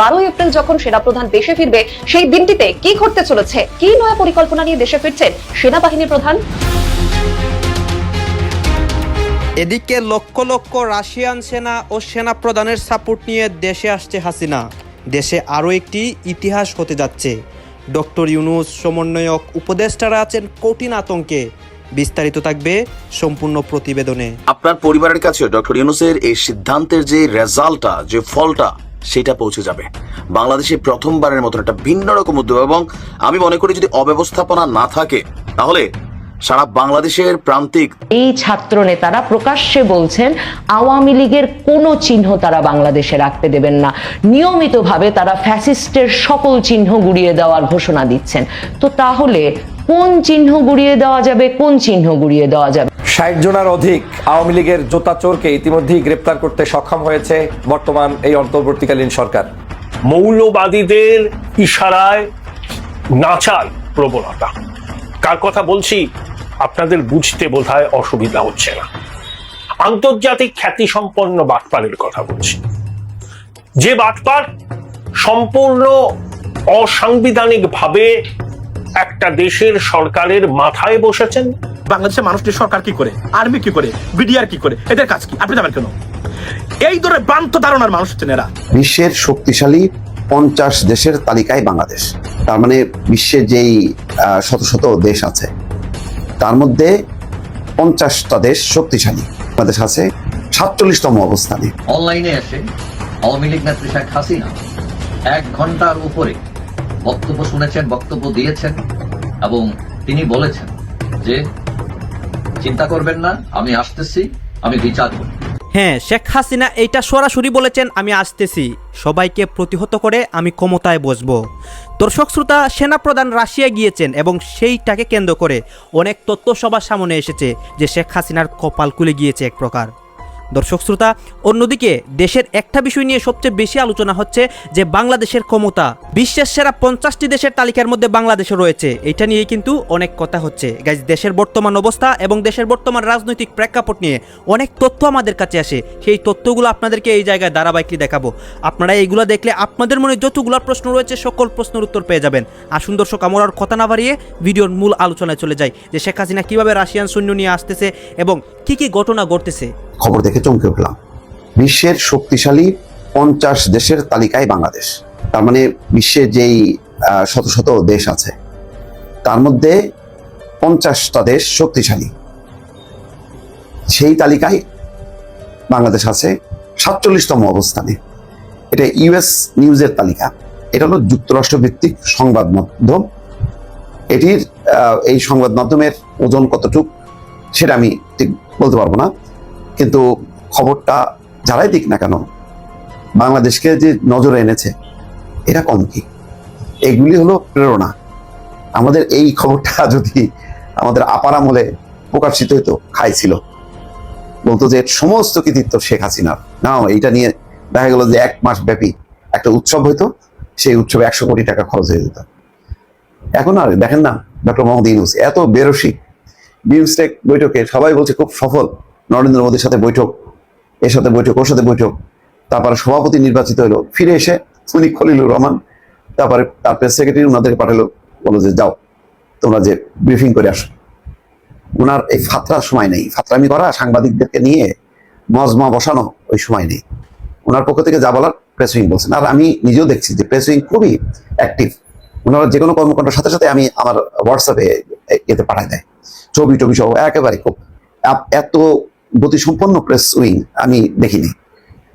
বারোই এপ্রিল যখন সেনাপ্রধান দেশে ফিরবে সেই দিনটিতে কি ঘটতে চলেছে? কি নয়া পরিকল্পনা নিয়ে দেশে ফিরছেন সেনাবাহিনী প্রধান? এদিকে লক্ষ লক্ষ রাশিয়ান সেনা ও সেনা প্রধানের সাপোর্ট নিয়ে দেশে আসছে হাসিনা। দেশে আরও একটি ইতিহাস হতে যাচ্ছে। ডক্টর ইউনুস সমন্বয়ক উপদেষ্টারা আছেন কঠিন আতঙ্কে। বিস্তারিত থাকবে সম্পূর্ণ প্রতিবেদনে। আপনার পরিবারের কাছে ডক্টর ইউনুসের এই সিদ্ধান্তের যে রেজাল্টটা যে ফলটা সেটা পৌঁছে যাবে। বাংলাদেশে প্রথমবারের মতন একটা ভিন্ন রকম উদ্যোগ এবং আমি মনে করি যদি অব্যবস্থাপনা না থাকে, তাহলে সারা বাংলাদেশের প্রান্তিক এই ছাত্র নেতারা প্রকাশ্যে বলছেন, আওয়ামী লীগের কোনো চিহ্ন তারা বাংলাদেশে রাখতে দেবেন না। নিয়মিতভাবে তারা ফ্যাসিস্টের সকল চিহ্ন গুড়িয়ে দেওয়ার ঘোষণা দিচ্ছেন। তো তাহলে কোন চিহ্ন গুড়িয়ে দেওয়া যাবে, কোন চিহ্ন গুড়িয়ে দেওয়া যাবে? ষাট জনের অধিক আওয়ামী লীগের জোতা চোরকে ইতিমধ্যেই গ্রেপ্তার করতে সক্ষম হয়েছে বর্তমান এই অন্তর্বর্তীকালীন সরকার। মৌলবাদীদের ইশারায় নাচার প্রবণতা। কার কথা বলছি? আপনাদের বুঝতে বোধহয় অসুবিধা হচ্ছে না। আন্তর্জাতিক খ্যাতি সম্পন্ন বাটপারের কথা বলছি। যে বাটপার সম্পূর্ণ অসাংবিধানিক ভাবে একটা দেশের সরকারের মাথায় বসেছেন বাংলাদেশের মানুষটি সরকার কি করে? আর্মি কি করে? বিডিআর কি করে? এদের কাজ কি? আপনি জানেন কেন? এই ধরনের ভ্রান্ত ধারণার মানুষ হচ্ছেন এরা। বিশ্বের শক্তিশালী পঞ্চাশ দেশের তালিকায় বাংলাদেশ। তার মানে বিশ্বের যেই আহ, শত শত দেশ আছে তার মধ্যে পঞ্চাশটা দেশ শক্তিশালী। বাংলাদেশ আছে সাতচল্লিশতম অবস্থানে। অনলাইনে এসে আওয়ামী লীগ নেত্রী শেখ হাসিনা এক ঘণ্টার উপরে বক্তব্য শুনেছেন বক্তব্য দিয়েছেন এবং তিনি বলেছেন যে চিন্তা করবেন না, আমি আসতেছি, আমি বিচার করব হ্যাঁ শেখ হাসিনা এইটা সরাসরি বলেছেন, আমি আসতেছি। সবাইকে প্রতিহত করে আমি ক্ষমতায় বসবো। দর্শক শ্রোতা, সেনাপ্রধান রাশিয়া গিয়েছেন এবং সেইটাকে কেন্দ্র করে অনেক তথ্য সবার সামনে এসেছে যে শেখ হাসিনার কপাল খুলে গিয়েছে এক প্রকার। দর্শক শ্রোতা, অন্যদিকে দেশের একটা বিষয় নিয়ে সবচেয়ে বেশি আলোচনা হচ্ছে যে বাংলাদেশের ক্ষমতা। বিশ্বের সেরা পঞ্চাশটি দেশের তালিকার মধ্যে বাংলাদেশও রয়েছে। এটা নিয়ে কিন্তু অনেক কথা হচ্ছে। গাইজ, দেশের বর্তমান অবস্থা এবং দেশের বর্তমান রাজনৈতিক প্রেক্ষাপট নিয়ে অনেক তথ্য আমাদের কাছে আসে। সেই তথ্যগুলো আপনাদেরকে এই জায়গায় ধারাবাহিকলি দেখাবো। আপনারা এইগুলো দেখলে আপনাদের মনে যতগুলো প্রশ্ন রয়েছে, সকল প্রশ্নের উত্তর পেয়ে যাবেন। আসুন দর্শক, আমরা আর কথা না বাড়িয়ে ভিডিওর মূল আলোচনায় চলে যাই যে শেখ হাসিনা কীভাবে রাশিয়ান সৈন্য নিয়ে আসতেছে এবং কি কি ঘটনা ঘটতেছে? খবর দেখে চমকে উঠলাম। বিশ্বের শক্তিশালী পঞ্চাশ দেশের তালিকায় বাংলাদেশ। তার মানে বিশ্বের যেই শত শত দেশ আছে, তার মধ্যে পঞ্চাশটা দেশ শক্তিশালী। সেই তালিকায় বাংলাদেশ আছে সাতচল্লিশতম অবস্থানে। এটা ইউএস নিউজের তালিকা। এটা হলো যুক্তরাষ্ট্র ভিত্তিক সংবাদ মাধ্যম। এটির এই সংবাদ মাধ্যমের ওজন কতটুক? সেটা আমি ঠিক বলতে পারব না। কিন্তু খবরটা যারাই দিক না কেন, বাংলাদেশকে যে নজরে এনেছে, এটা কম কি? এগুলি হলো প্রেরণা। আমাদের এই খবরটা যদি আমাদের আপার আমলে প্রকাশিত হইতো, খাইছিল। বলতো যে সমস্ত কৃতিত্ব শেখ হাসিনার। না, এইটা নিয়ে দেখা গেল যে এক মাস ব্যাপী একটা উৎসব হইতো, সেই উৎসবে একশো কোটি টাকা খরচ হয়ে যেত। এখন আর দেখেন না, ডক্টর মোহাম্মদ ইউনুস, এত বেরসিক বিমস্টেক বৈঠকে সবাই বলছে খুব সফল। নরেন্দ্র মোদীর সাথে বৈঠক, এর সাথে বৈঠক, ওর সাথে বৈঠক। তারপরে সভাপতি নির্বাচিত হলো, ফিরে এসে উনি খলিলুর রহমান, তারপরে তার প্রেস সেক্রেটারি ওনাদেরকে পাঠালো বলো যে যাও, তোমরা যে ব্রিফিং করে আসো। ওনার এই ফাতরার সময় নেই। ফাতরামি করা সাংবাদিকদেরকে নিয়ে মজমা বসানো ওই সময় নেই। ওনার পক্ষ থেকে যা বলার প্রেস উইং বলছেন। আর আমি নিজেও দেখছি যে প্রেস উইং খুবই অ্যাক্টিভ ওনারা যে কোনো কর্মকাণ্ডের সাথে সাথে আমি আমার হোয়াটসঅ্যাপে এতে পাঠাই দেয়। ছবি টবি সহ একেবারে খুব এত গতিসম্পন্ন প্রেস উইং আমি দেখিনি।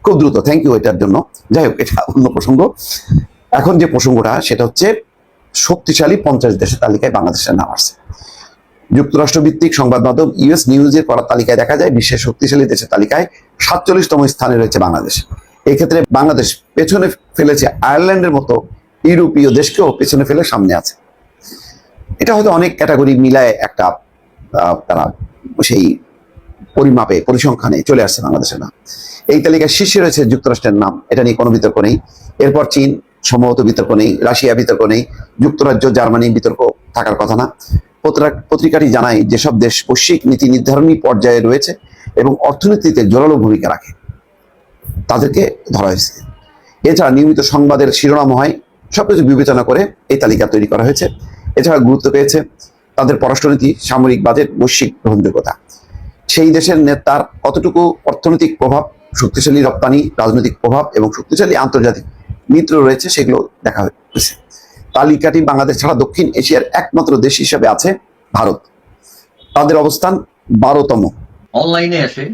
খুব দ্রুত থ্যাংক ইউ এটার জন্য। যাই হোক, এটা অন্য প্রসঙ্গ। এখন যে প্রসঙ্গটা, সেটা হচ্ছে শক্তিশালী পঞ্চাশ দেশের তালিকায় বাংলাদেশের নাম আসছে। যুক্তরাষ্ট্র ভিত্তিক সংবাদ মাধ্যম ইউএস নিউজের করা তালিকায় দেখা যায়, বিশ্বের শক্তিশালী দেশের তালিকায় সাতচল্লিশতম স্থানে রয়েছে বাংলাদেশ। এক্ষেত্রে বাংলাদেশ পেছনে ফেলেছে আয়ারল্যান্ডের মতো ইউরোপীয় দেশকেও পেছনে ফেলে সামনে আছে। এটা হয়তো অনেক ক্যাটাগরি মিলায় একটা তারা সেই পরিমাপে, পরিসংখ্যানে চলে আসছে বাংলাদেশের নাম। এই তালিকায় শীর্ষে রয়েছে যুক্তরাষ্ট্রের নাম, এটা নিয়ে কোনো বিতর্ক নেই। এরপর চীন, সম্ভবত বিতর্ক নেই। রাশিয়া বিতর্ক নেই। যুক্তরাজ্য, জার্মানি বিতর্ক থাকার কথা না। পত্রিকাটি জানায় যেসব দেশ বৈশ্বিক নীতি নির্ধারণী পর্যায়ে রয়েছে এবং অর্থনীতিতে জোরালো ভূমিকা রাখে, তাদেরকে ধরা হয়েছে। এছাড়া নিয়মিত সংবাদের শিরোনাম হয়। সবকিছু বিবেচনা করে এই তালিকা তৈরি করা হয়েছে। এছাড়া গুরুত্ব পেয়েছে তাদের পররাষ্ট্রনীতি, সামরিক বাজেট, বৈশ্বিক গ্রহণযোগ্যতা। সেই দেশের নেতার কতটুকু অর্থনৈতিক প্রভাব, শক্তিশালী রপ্তানি, রাজনৈতিক প্রভাব এবং শক্তিশালী আন্তর্জাতিক মিত্র রয়েছে সেগুলো দেখা হয়েছে। তালিকাটি বাংলাদেশ ছাড়া দক্ষিণ এশিয়ার একমাত্র দেশ হিসেবে আছে ভারত। তাদের অবস্থান বারোতম। অনলাইনে এসে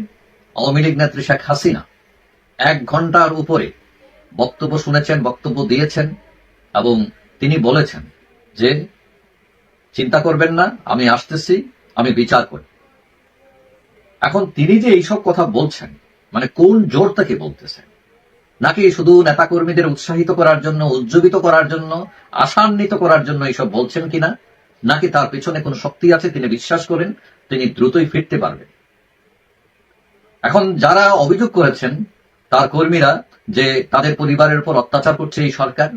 আওয়ামী লীগ নেত্রী শেখ হাসিনা এক ঘণ্টার উপরে বক্তব্য শুনেছেন, বক্তব্য দিয়েছেন এবং তিনি বলেছেন যে চিন্তা করবেন না, আমি আসতেছি, আমি বিচার করি। এখন তিনি যে এইসব কথা বলছেন মানে কোন জোর থেকে বলতেছেন? নাকি শুধু নেতাকর্মীদের উৎসাহিত করার জন্য, উজ্জীবিত করার জন্য, আশান্বিত করার জন্য এইসব বলছেন কিনা? নাকি তার পিছনে কোনো শক্তি আছে তিনি বিশ্বাস করেন, তিনি দ্রুতই ফিরতে পারবেন? এখন যারা অভিযোগ করেছেন, তার কর্মীরা যে তাদের পরিবারের উপর অত্যাচার করছে এই সরকার,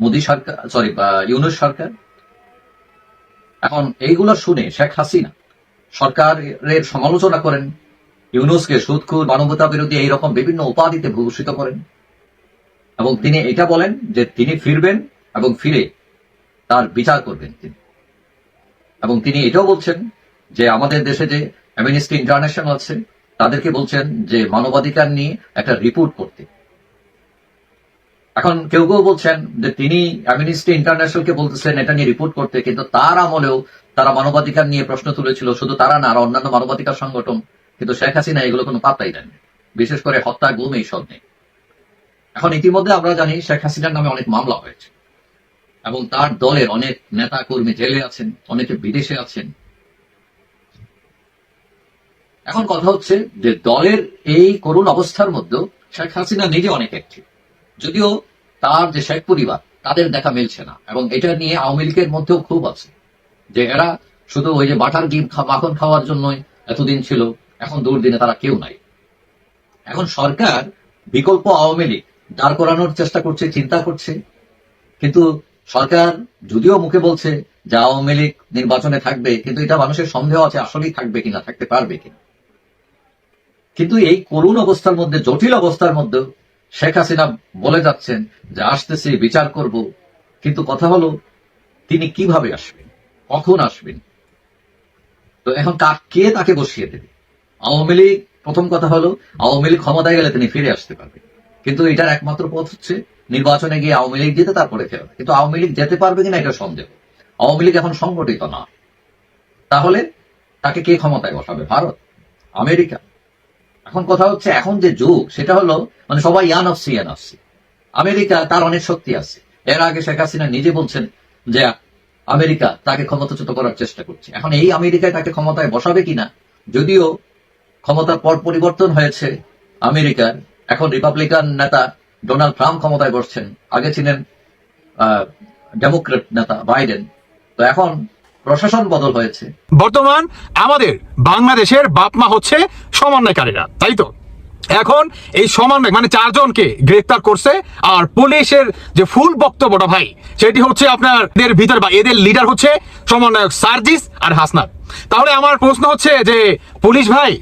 মোদী সরকার সরি ইউনুস সরকার এখন এইগুলো শুনে শেখ হাসিনা সরকারের সমালোচনা করেন, ইউনুসকে সুদখুর মানবতা বিরোধী এইরকম বিভিন্ন উপাধিতে ভূষিত করেন। এবং তিনি এটা বলেন যে তিনি ফিরবেন এবং ফিরে তার বিচার করবেন তিনি। এবং তিনি এটাও বলছেন যে আমাদের দেশে যে অ্যামনিস্টি ইন্টারন্যাশনাল আছে, তাদেরকে বলছেন যে মানবাধিকার নিয়ে একটা রিপোর্ট করতে। এখন কেউ কেউ বলছেন যে তিনি অ্যামনিস্টি ইন্টারন্যাশনালকে বলতেছেন, এটা নিয়ে রিপোর্ট করতে, কিন্তু তার আমলেও তারা মানবাধিকার নিয়ে প্রশ্ন তুলেছিল। শুধু তারা না, আর অন্যান্য মানবাধিকার সংগঠন, কিন্তু শেখ হাসিনা এগুলো কোনো পাত্তাই দেন বিশেষ করে হত্যা গুম এইসব নেই এখন ইতিমধ্যে আমরা জানি শেখ হাসিনার নামে অনেক মামলা হয়েছে। এবং তার দলের অনেক নেতা কর্মী জেলে আছেন, অনেকে বিদেশে আছেন। এখন কথা হচ্ছে যে দলের এই করুণ অবস্থার মধ্যেও শেখ হাসিনা নিজে অনেক অ্যাক্টিভ যদিও তার যে শেখ পরিবার, তাদের দেখা মিলছে না। এবং এটা নিয়ে আওয়ামী লীগের মধ্যেও খুব আছে। যে এরা শুধু ওই যে বাটার গিম মাখন খাওয়ার জন্যই এতদিন ছিল, এখন দুর্দিনে তারা কেউ নাই। এখন সরকার বিকল্প আওয়ামী লীগ দাঁড় করানোর চেষ্টা করছে, চিন্তা করছে। কিন্তু সরকার যদিও মুখে বলছে যে আওয়ামী লীগ নির্বাচনে থাকবে, কিন্তু এটা মানুষের সন্দেহ আছে আসলেই থাকবে কিনা, থাকতে পারবে কিনা। কিন্তু এই করুণ অবস্থার মধ্যে, জটিল অবস্থার মধ্যে শেখ হাসিনা বলে যাচ্ছেন যে, আসতেছি, বিচার করব। কিন্তু কথা হলো, তিনি কীভাবে আসবেন? কখন আসবেন? তো এখন কাক কে তাকে বসিয়ে দেবে? আওয়ামী লীগ, প্রথম কথা হলো, আওয়ামী লীগ ক্ষমতায় গেলে তিনি ফিরে আসতে পারবে। কিন্তু এটার একমাত্র পথ হচ্ছে, নির্বাচনে গিয়ে আওয়ামী লীগ যেতে তারপরে ফেরত কিন্তু আওয়ামী লীগ যেতে পারবে কিনা এটা সন্দেহ। আওয়ামী লীগ এখন সংগঠিত না। তাহলে তাকে কে ক্ষমতায় বসাবে? ভারত? আমেরিকা? এখন কথা হচ্ছে, এখন যে যুগ, সেটা হলো মানে সবাই ইয়ানফসি ইয়ানফসি আমেরিকা তার অনেক শক্তি আছে। এর আগে শেখ হাসিনা নিজে বলছেন যে, আমেরিকা তাকে ক্ষমতাচ্যুত করার চেষ্টা করছে। এখন এই আমেরিকায় তাকে ক্ষমতায় বসাবে কিনা? যদিও ক্ষমতার পর পরিবর্তন হয়েছে, আমেরিকার এখন রিপাবলিকান নেতা ডোনাল্ড ট্রাম্প ক্ষমতায় বসছেন। আগে ছিলেন ডেমোক্রেট নেতা বাইডেন। তো এখন প্রশাসন বদল হয়েছে। বর্তমান আমাদের বাংলাদেশের বাপমা হচ্ছে সমন্বয়কারীরা, তাই তো? এখন এই সমন্বয় মানে চারজনকে গ্রেফতার করছে আর পুলিশের যে ফুল বক্তব্যটা ভাই, সেটি হচ্ছে আপনার এদের ভিতর বা এদের লিডার হচ্ছে সমন্বয়ক সার্জিস আর হাসনাত। তাহলে আমার প্রশ্ন হচ্ছে যে, পুলিশ ভাই,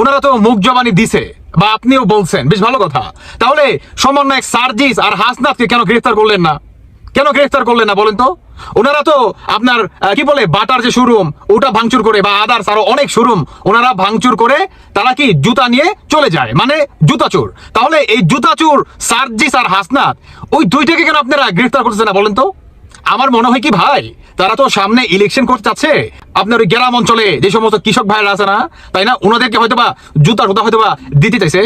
ওনারা তো মুখ জবানি দিছে বা আপনিও বলছেন, বেশ ভালো কথা। তাহলে সমন্বয়ক সার্জিস আর হাসনাতকে কেন গ্রেফতার করলেন না? কেন গ্রেফতার করলেন না বলেন তো? ওনারা তো আপনার কি বলে, বাটার যে শোরুম ওটা ভাঙচুর করে বা আদার্স আরও অনেক শোরুম ওনারা ভাঙচুর করে তারা কি জুতা নিয়ে চলে যায়? মানে জুতা চোর। তাহলে এই জুতা চোর সার্জিস আর হাসনাত, ওই দুইটাকে কেন আপনারা গ্রেফতার করতেছেন না বলেন তো? আমার মনে হয় কি ভাই, তারা তো সামনে ইলেকশন করতে চাচ্ছে। আপনার ওই গ্রাম অঞ্চলে যে সমস্ত কৃষক ভাইরা আছে না, তাই না? ওনাদেরকে হয়তো বা জুতা হয়তো বা দিতে চাইছে।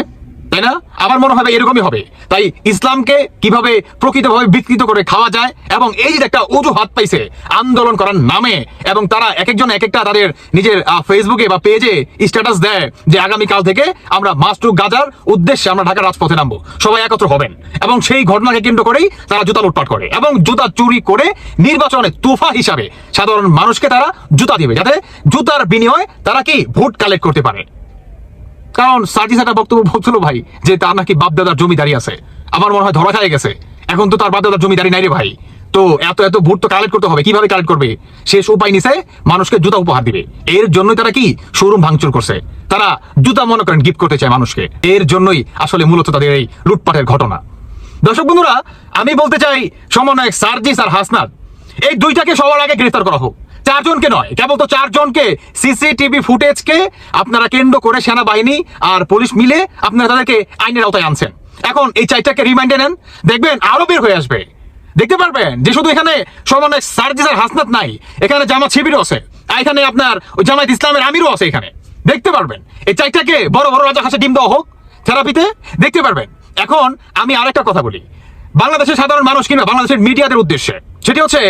তাই না? আমার মনে হবে এরকমই হবে। তাই ইসলামকে কীভাবে প্রকৃতভাবে বিকৃত করে খাওয়া যায় এবং এই যে একটা অজুহাত পাইছে, আন্দোলন করার নামে, এবং তারা এক একজন এক একটা তাদের নিজের ফেসবুকে বা পেজে স্ট্যাটাস দেয় যে আগামীকাল থেকে আমরা মাস্টু গাজার উদ্দেশ্যে আমরা ঢাকার রাজপথে নামবো। সবাই একত্র হবেন। এবং সেই ঘটনাকে কেন্দ্র করেই তারা জুতা লুটপাট করে এবং জুতা চুরি করে নির্বাচনে তোফা হিসাবে সাধারণ মানুষকে তারা জুতা দিবে, যাতে জুতার বিনিময়ে তারা কি ভোট কালেক্ট করতে পারে। কারণ সার্জিস একটা বক্তব্য বলছিল ভাই, যে তার নাকি বাপদাদার জমিদারি আছে। আমার মনে হয় ধরা খায় গেছে। এখন তো তার বাপদাদার জমিদারি নাই রে ভাই। তো এত এত ভোট তো কালেক্ট করতে হবে, কীভাবে কালেক্ট করবে? শেষ উপায় নিছে, মানুষকে জুতা উপহার দিবে। এর জন্যই তারা কি? শোরুম ভাঙচুর করছে। তারা জুতা মনে করেন গিফট করতে চায় মানুষকে। এর জন্যই আসলে মূলত তাদের এই লুটপাটের ঘটনা। দর্শক বন্ধুরা, আমি বলতে চাই, সমন্বয়ক সার্জিস আর হাসনাত, এই দুইটাকে সবার আগে গ্রেফতার করা হোক। চারজনকে নয় কেবল তো চারজনকে সিসিটিভি ফুটেজকে আপনারা কেন্দ্র করে সেনাবাহিনী আর পুলিশ মিলে আপনারা তাদেরকে আইনের আওতায় আনছেন। এখন এই চারটাকে রিমাইন্ডে নেন, দেখবেন আরও বের হয়ে আসবে। দেখতে পারবেন যে শুধু এখানে সমন্বয় সার্জিস আর হাসনাত নাই, এখানে জামাত শিবিরও আছে এখানে আপনার জামাত ইসলামের আমিরও আছে এখানে। দেখতে পারবেন, এই চারটাকে বড় বড় রাজা হাসে ডিম দেওয়া হোক, থেরাপিতে, দেখতে পারবেন। এখন আমি আরেকটা কথা বলি বাংলাদেশের সাধারণ মানুষ কিংবা বাংলাদেশের মিডিয়াদের উদ্দেশ্যে, সেটি হচ্ছে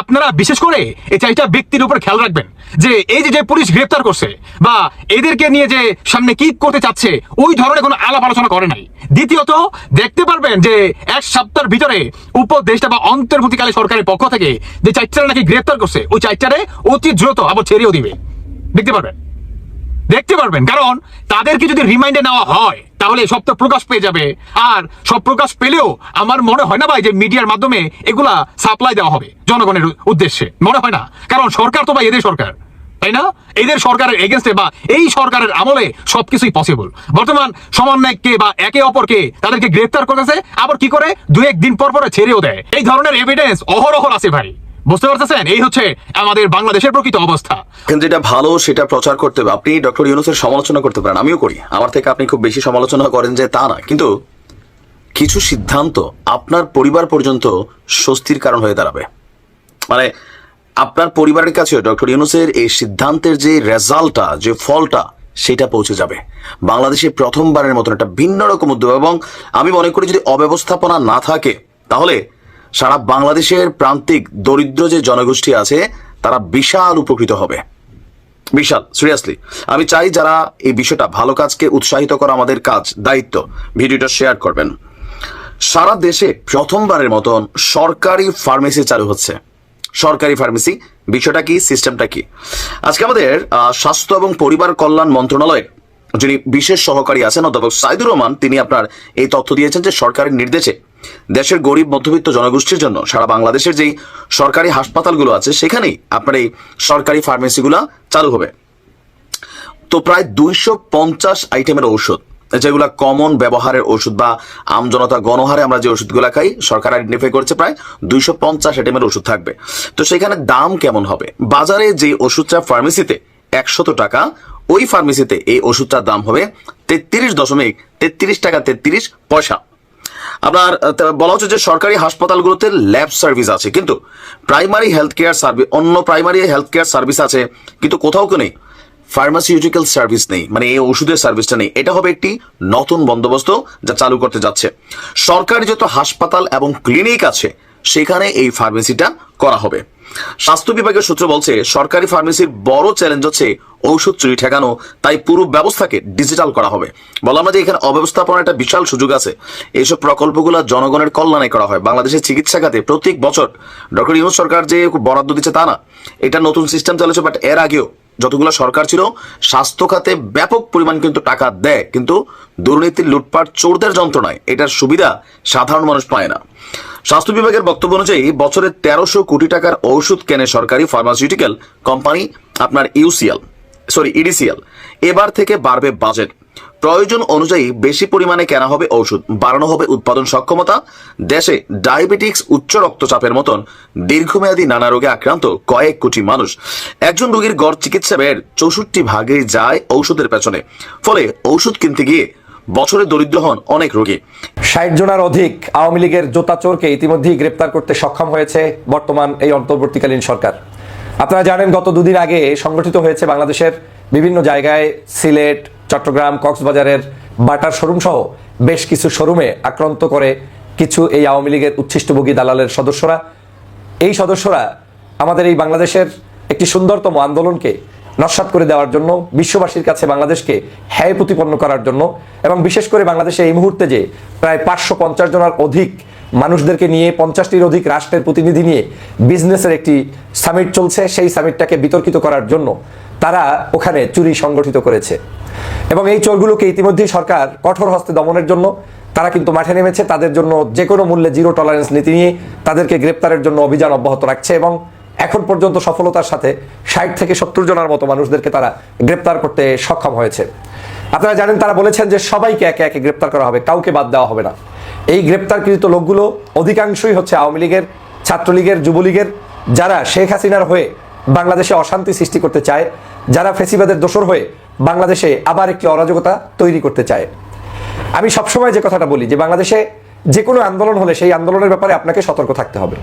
আপনারা বিশেষ করে এই চারটা ব্যক্তির উপর খেয়াল রাখবেন যে এই যে পুলিশ গ্রেপ্তার করছে বা এদেরকে নিয়ে যে সামনে কি করতে চাচ্ছে, ওই ধরনের কোনো আলাপ আলোচনা করে নাই। দ্বিতীয়ত, দেখতে পারবেন যে এক সপ্তাহের ভিতরে উপদেষ্টা বা অন্তর্বর্তীকালে সরকারের পক্ষ থেকে যে চারটারে নাকি গ্রেপ্তার করছে, ওই চারটারে অতি দ্রুত আবার ছেড়েও দিবে। দেখতে পারবেন? দেখতে পারবেন। কারণ তাদেরকে যদি রিমাইন্ডে নেওয়া হয়, তাহলে সব তো প্রকাশ পেয়ে যাবে। আর সব প্রকাশ পেলেও আমার মনে হয় না ভাই যে মিডিয়ার মাধ্যমে এগুলা সাপ্লাই দেওয়া হবে জনগণের উদ্দেশ্যে। মনে হয় না। কারণ সরকার তো ভাই এদের সরকার। তাই না? এদের সরকারের এগেনস্টে বা এই সরকারের আমলে সবকিছুই পসিবল বর্তমান সমন্বয়কে বা একে অপরকে তাদেরকে গ্রেফতার করেছে আবার কি করে? দু একদিন পর পরে ছেড়েও দেয়। এই ধরনের এভিডেন্স অহরহ আছে ভাই। বুঝতে পারতেছেন? এই হচ্ছে আমাদের বাংলাদেশের প্রকৃত অবস্থা। এখন যেটা ভালো, সেটা প্রচার করতে হবে। আপনি ডক্টর ইউনুসের সমালোচনা করতে পারেন, আমিও করি। আমার থেকে আপনি খুব বেশি সমালোচনা করেন যে তা না কিন্তু কিছু সিদ্ধান্ত আপনার পরিবার পর্যন্ত স্বস্তির কারণ হয়ে দাঁড়াবে। মানে আপনার পরিবারের কাছে ডক্টর ইউনুসের এই সিদ্ধান্তের যে রেজাল্টটা, যে ফলটা, সেটা পৌঁছে যাবে। বাংলাদেশে প্রথমবারের মতন একটা ভিন্ন রকম উদ্যোগ। এবং আমি মনে করি যদি অব্যবস্থাপনা না থাকে, তাহলে সারা বাংলাদেশের প্রান্তিক দরিদ্র যে জনগোষ্ঠী আছে, তারা বিশাল উপকৃত হবে। বিশাল সিরিয়াসলি আমি চাই যারা এই বিষয়টা ভালো কাজকে উৎসাহিত করা আমাদের কাজ, দায়িত্ব, ভিডিওটা শেয়ার করবেন। সারা দেশে প্রথমবারের মতন সরকারি ফার্মেসি চালু হচ্ছে। সরকারি ফার্মেসি, বিষয়টা কি, সিস্টেমটা কি? আজকে আমাদের স্বাস্থ্য এবং পরিবার কল্যাণ মন্ত্রণালয়ের যিনি বিশেষ সহকারী আছেন, অধ্যাপক সাইদুর রহমান, তিনি আপনার এই তথ্য দিয়েছেন যে সরকারের নির্দেশে দেশের গরিব, মধ্যবিত্ত জনগোষ্ঠীর জন্য সারা বাংলাদেশের যেই সরকারি হাসপাতালগুলো আছে, সেখানেই আপনার এই সরকারি ফার্মেসিগুলো চালু হবে। তো প্রায় দুইশো পঞ্চাশ আইটেমের ঔষধ, যেগুলা কমন ব্যবহারের ওষুধ বা আমজনতা গণহারে আমরা যে ওষুধগুলো খাই, সরকার আইডেন্টিফাই করছে প্রায় দুইশো পঞ্চাশ আইটেমের ওষুধ থাকবে। তো সেখানে দাম কেমন হবে? বাজারে যে ওষুধটা ফার্মেসিতে একশত টাকা, ওই ফার্মেসিতে এই ওষুধটার দাম হবে তেত্রিশ দশমিক তেত্রিশ টাকা তেত্রিশ পয়সা। আপনার বলা হচ্ছে যে সরকারি হাসপাতালগুলোতে ল্যাব সার্ভিস আছে, কিন্তু প্রাইমারি হেলথ কেয়ার সার্ভিস অন্য প্রাইমারি হেলথ কেয়ার সার্ভিস আছে, কিন্তু কোথাও কেউ নেই। ফার্মাসিউটিক্যাল সার্ভিস নেই মানে এই ওষুধের সার্ভিসটা নেই। এটা হবে একটি নতুন বন্দোবস্ত যা চালু করতে যাচ্ছে। সরকারি যত হাসপাতাল এবং ক্লিনিক আছে সেখানে এই ফার্মেসিটা করা হবে। স্বাস্থ্য বিভাগের সূত্র বলছে, সরকারি ফার্মেসির বড় চ্যালেঞ্জ হচ্ছে ঔষধ চুরি ঠেকানো, তাই পুরো ব্যবস্থাকে ডিজিটাল করা হবে। বলা না যে এখানে অব্যবস্থাপনার একটা বিশাল সুযোগ আছে। এইসব প্রকল্পগুলো জনগণের কল্যাণে করা হয়। বাংলাদেশের চিকিৎসা খাতে প্রত্যেক বছর ডক্টর ইউনুস সরকার যে বরাদ্দ দিচ্ছে তা না। এটা নতুন সিস্টেম চলেছে বাট এর আগেও যতগুলো সরকার ছিল, স্বাস্থ্য খাতে ব্যাপক পরিমাণ কিন্তু টাকা দেয়। কিন্তু দুর্নীতির লুটপাট চোরদের যন্ত্রণায় এটার সুবিধা সাধারণ মানুষ পায় না। স্বাস্থ্য বিভাগের বক্তব্য অনুযায়ী বছরে তেরোশো কোটি টাকার ঔষধ কেনে সরকারি ফার্মাসিউটিক্যাল কোম্পানি আপনার ইউসিএল সরি ইডিসিএল এবার থেকে বাড়বে বাজেট প্রয়োজন অনুযায়ী বেশি পরিমাণে কেনা হবে ঔষধ, বাড়ানো হবে উৎপাদন সক্ষমতা। দেশে ডায়াবেটিক্স উচ্চ রক্তচাপের মতন দীর্ঘমেয়াদী নানা রোগে আক্রান্ত কয়েক কোটি মানুষ। একজন রোগীর গড় চিকিৎসা ব্যয়ের চৌষট্টি ভাগে যায় ঔষধের পেছনে। ফলে ঔষধ কিনতে গিয়ে বছরে দরিদ্র হন অনেক রোগী। ষাট জনের অধিক আওয়ামী লীগের জোতা চোরকে ইতিমধ্যেই গ্রেপ্তার করতে সক্ষম হয়েছে বর্তমান এই অন্তর্বর্তীকালীন সরকার। আপনারা জানেন, গত দুদিন আগে সংগঠিত হয়েছে বাংলাদেশের বিভিন্ন জায়গায় সিলেট, চট্টগ্রাম, কক্সবাজারের বাটার শোরুম সহ বেশ কিছু শোরুমে আক্রান্ত করে কিছু এই আওয়ামী লীগের উচ্ছিষ্টভোগী দালালের সদস্যরা। এই সদস্যরা আমাদের এই বাংলাদেশের একটি সুন্দরতম আন্দোলনকে নস্বাত করে দেওয়ার জন্য, বিশ্ববাসীর কাছে বাংলাদেশকে হ্যায় প্রতিপন্ন করার জন্য এবং বিশেষ করে বাংলাদেশে এই মুহূর্তে যে প্রায় পাঁচশো পঞ্চাশ জনের অধিক মানুষদেরকে নিয়ে পঞ্চাশটির অধিক রাষ্ট্রের প্রতিনিধি নিয়ে বিজনেসের একটি সামিট চলছে, সেই সামিটটাকে বিতর্কিত করার জন্য তারা ওখানে চুরি সংগঠিত করেছে। এবং এই চোরগুলোকে ইতিমধ্যেই সরকার কঠোর হস্তে দমনের জন্য, তারা কিন্তু মাঠে নেমেছে, তাদের জন্য যে কোনো মূল্যে জিরো টলারেন্স নীতি নিয়ে তাদেরকে গ্রেপ্তারের জন্য অভিযান অব্যাহত রাখছে এবং এখন পর্যন্ত সফলতার সাথে ষাট থেকে সত্তর জনের মতো মানুষদেরকে তারা গ্রেপ্তার করতে সক্ষম হয়েছে। আপনারা জানেন তারা বলেছেন যে সবাইকে একে একে গ্রেপ্তার করা হবে, কাউকে বাদ দেওয়া হবে না। এই গ্রেপ্তারকৃত লোকগুলো অধিকাংশই হচ্ছে আওয়ামী লীগের, ছাত্রলীগের, যুবলীগের, যারা শেখ হাসিনার হয়ে বাংলাদেশে অশান্তি সৃষ্টি করতে চায়, যারা ফেসিবাদের দোসর হয়ে বাংলাদেশে আবার একটি অরাজকতা তৈরি করতে চায়। আমি সবসময় যে কথাটা বলি যে বাংলাদেশে যে কোনো আন্দোলন হলে সেই আন্দোলনের ব্যাপারে আপনাকে সতর্ক থাকতে হবে।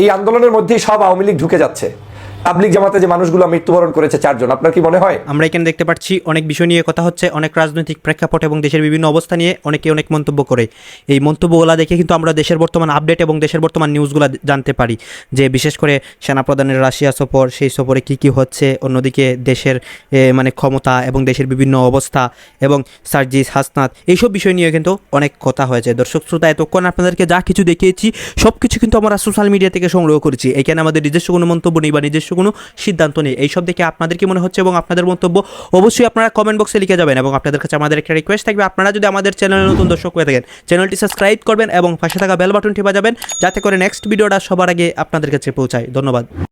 এই আন্দোলনের মধ্যেই সব আওয়ামী লীগ ঢুকে যাচ্ছে। তাবলিগ জামাতে যে মানুষগুলো মৃত্যুবরণ করেছে চারজন, আপনার কি মনে হয়? আমরা এখানে দেখতে পাচ্ছি অনেক বিষয় নিয়ে কথা হচ্ছে, অনেক রাজনৈতিক প্রেক্ষাপট এবং দেশের বিভিন্ন অবস্থা নিয়ে অনেকে অনেক মন্তব্য করে। এই মন্তব্যগুলো দেখে কিন্তু আমরা দেশের বর্তমান আপডেট এবং দেশের বর্তমান নিউজগুলো জানতে পারি যে বিশেষ করে সেনাপ্রধানের রাশিয়া সফর, সেই সফরে কি কি হচ্ছে, অন্যদিকে দেশের মানে ক্ষমতা এবং দেশের বিভিন্ন অবস্থা এবং সার্জিস হাসনাত, এইসব বিষয় নিয়ে কিন্তু অনেক কথা হয়েছে। দর্শক শ্রোতা, এতক্ষণ আপনাদেরকে যা কিছু দেখিয়েছি সব কিছু কিন্তু আমরা সোশ্যাল মিডিয়া থেকে সংগ্রহ করেছি। এখানে আমাদের নিজস্ব কোনো মন্তব্য নেই বা নিজস্ব কোনো সিদ্ধান্ত নেই এইসব দেখে আপনাদের কি মনে হচ্ছে এবং আপনাদের মন্তব্য অবশ্যই আপনারা কমেন্ট বক্সে লিখে যাবেন এবং আপনাদের কাছে আমাদের একটা রিকোয়েস্ট থাকবে। আপনারা যদি আমাদের চ্যানেলে নতুন দর্শক হয়ে থাকেন চ্যানেলটি সাবস্ক্রাইব করবেন এবং পাশে থাকা বেল বাটনটি বাজাবেন, যাতে করে নেক্সট ভিডিওটা সবার আগে আপনাদের কাছে পৌঁছায়। ধন্যবাদ।